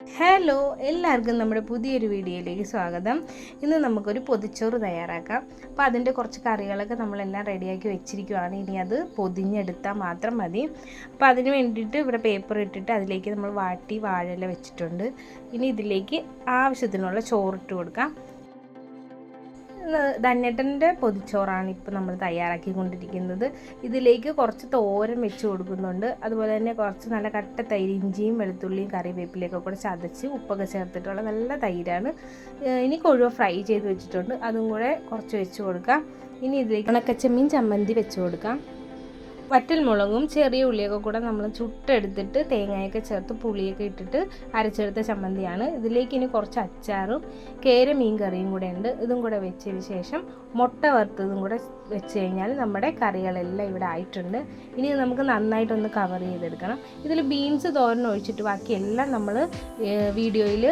Hello എല്ലാവർക്കും നമ്മുടെ പുതിയൊരു വീഡിയോയിലേക്ക് സ്വാഗതം. ഇന്ന് നമുക്കൊരു പൊതിച്ചോറ് തയ്യാറാക്കാം. അപ്പോൾ അതിന്റെ കുറച്ച് കറികളൊക്കെ നമ്മളെല്ലാം റെഡിയാക്കി വെച്ചിരിക്കുവാണ്. ഇനി അത് പൊതിഞ്ഞെടുത്താൽ മാത്രം മതി. അപ്പോൾ അതിന് വേണ്ടിയിട്ട് ഇവിടെ പേപ്പർ ഇട്ടിട്ട് അതിലേക്ക് നമ്മൾ വാട്ടി വാഴല വെച്ചിട്ടുണ്ട്. ഇനി ഇതിലേക്ക് ആവശ്യത്തിനുള്ള ചോറിട്ട് കൊടുക്കാം. ധന്യട്ടന്റെ പൊതിച്ചോറാണ് ഇപ്പോൾ നമ്മൾ തയ്യാറാക്കിക്കൊണ്ടിരിക്കുന്നത്. ഇതിലേക്ക് കുറച്ച് തോരൻ വെച്ച് കൊടുക്കുന്നുണ്ട്. അതുപോലെ തന്നെ കുറച്ച് നല്ല കട്ട തൈര് ഇഞ്ചിയും വെളുത്തുള്ളിയും കറിവേപ്പിലൊക്കെ കൂടെ ചതച്ച് ഉപ്പൊക്കെ ചേർത്തിട്ടുള്ള നല്ല തൈരാണ്. ഇനി കൊഴുവ ഫ്രൈ ചെയ്ത് വെച്ചിട്ടുണ്ട്. അതും കൂടെ കുറച്ച് വെച്ച് കൊടുക്കാം. ഇനി ഇതിലേക്ക് ഉണക്കച്ചമ്മീൻ ചമ്മന്തി വെച്ച് കൊടുക്കാം. വറ്റൽ മുളകും ചെറിയ ഉള്ളിയൊക്കെ കൂടെ നമ്മൾ ചുട്ടെടുത്തിട്ട് തേങ്ങയൊക്കെ ചേർത്ത് പുളിയൊക്കെ ഇട്ടിട്ട് അരച്ചെടുത്ത ചമ്മന്തിയാണ്. ഇതിലേക്ക് ഇനി കുറച്ച് അച്ചാറും കേര മീൻ കറിയും കൂടെ ഉണ്ട്. ഇതും കൂടെ വെച്ചതിന് ശേഷം മുട്ട വറുത്തതും കൂടെ വെച്ച് കഴിഞ്ഞാൽ നമ്മുടെ കറികളെല്ലാം ഇവിടെ ആയിട്ടുണ്ട്. ഇനി നമുക്ക് നന്നായിട്ടൊന്ന് കവർ ചെയ്തെടുക്കണം. ഇതിൽ ബീൻസ് തോരൻ ഒഴിച്ചിട്ട് ബാക്കി എല്ലാം നമ്മൾ വീഡിയോയിൽ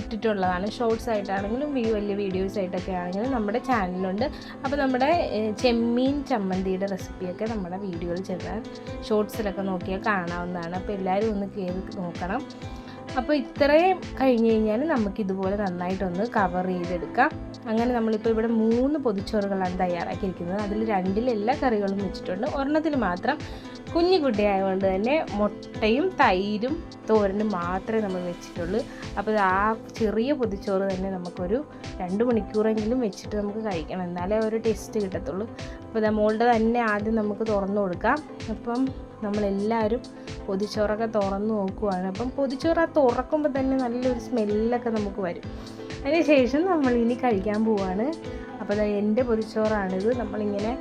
ഇട്ടിട്ടുള്ളതാണ്. ഷോർട്സ് ആയിട്ടാണെങ്കിലും വലിയ വീഡിയോസ് ആയിട്ടൊക്കെ ആണെങ്കിലും നമ്മുടെ ചാനലുണ്ട് അപ്പോൾ നമ്മുടെ ചെമ്മീൻ ചമ്മന്തിയുടെ റെസിപ്പിയൊക്കെ നമ്മുടെ വീഡിയോയിൽ ചെന്നാൽ ഷോർട്സിലൊക്കെ നോക്കിയാൽ കാണാവുന്നതാണ്. അപ്പോൾ എല്ലാവരും ഒന്ന് കയറി നോക്കണം. അപ്പോൾ ഇത്രയും കഴിഞ്ഞ് കഴിഞ്ഞാൽ നമുക്ക് ഇതുപോലെ നന്നായിട്ടൊന്ന് കവർ ചെയ്തെടുക്കാം. അങ്ങനെ നമ്മളിപ്പോൾ ഇവിടെ മൂന്ന് പൊതിച്ചോറുകളാണ് തയ്യാറാക്കിയിരിക്കുന്നത്. അതിൽ രണ്ടിൽ എല്ലാ കറികളും വെച്ചിട്ടുണ്ട്. ഒരെണ്ണത്തിൽ മാത്രം കുഞ്ഞു കുട്ടിയായതുകൊണ്ട് തന്നെ മുട്ടയും തൈരും തോരനും മാത്രമേ നമ്മൾ വെച്ചിട്ടുള്ളൂ. അപ്പോൾ ആ ചെറിയ പൊതിച്ചോറ് തന്നെ നമുക്കൊരു രണ്ട് മണിക്കൂറെങ്കിലും വെച്ചിട്ട് നമുക്ക് കഴിക്കണം. എന്നാലേ ഒരു ടേസ്റ്റ് കിട്ടത്തുള്ളൂ. അപ്പോൾ ഇതാ മോളുടെ തന്നെ ആദ്യം നമുക്ക് തുറന്നു കൊടുക്കാം. അപ്പം നമ്മളെല്ലാവരും പൊതിച്ചോറൊക്കെ തുറന്ന് നോക്കുവാണ്. അപ്പം പൊതിച്ചോറ് ആ തുറക്കുമ്പോൾ തന്നെ നല്ലൊരു സ്മെല്ലൊക്കെ നമുക്ക് വരും. അതിന് ശേഷം നമ്മൾ ഇനി കഴിക്കാൻ പോവാണ്. അപ്പോൾ എന്റെ പൊതിച്ചോറാണിത്. നമ്മളിങ്ങനെ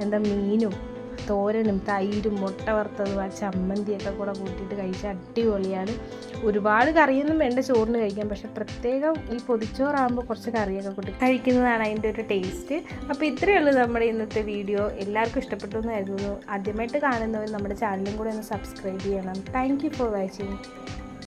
എന്താ മീനും തോരനും തൈരും മുട്ട വറുത്തതും ആ ചമ്മന്തിയൊക്കെ കൂടെ കൂട്ടിയിട്ട് കഴിച്ചാൽ അടിപൊളിയാണ്. ഒരുപാട് കറിയൊന്നും വേണ്ട ചോറിന് കഴിക്കാം പക്ഷെ പ്രത്യേകം ഈ പൊതിച്ചോറാകുമ്പോൾ കുറച്ച് കറിയൊക്കെ കൂട്ടി കഴിക്കുന്നതാണ് അതിന്റെ ഒരു ടേസ്റ്റ് അപ്പോൾ ഇത്രയേ ഉള്ളൂ നമ്മുടെ ഇന്നത്തെ വീഡിയോ. എല്ലാവർക്കും ഇഷ്ടപ്പെട്ടു എന്ന് കരുതുന്നു. ആദ്യമായിട്ട് കാണുന്നവർ നമ്മുടെ ചാനലും കൂടെ ഒന്ന് സബ്സ്ക്രൈബ് ചെയ്യണം. Thank you for watching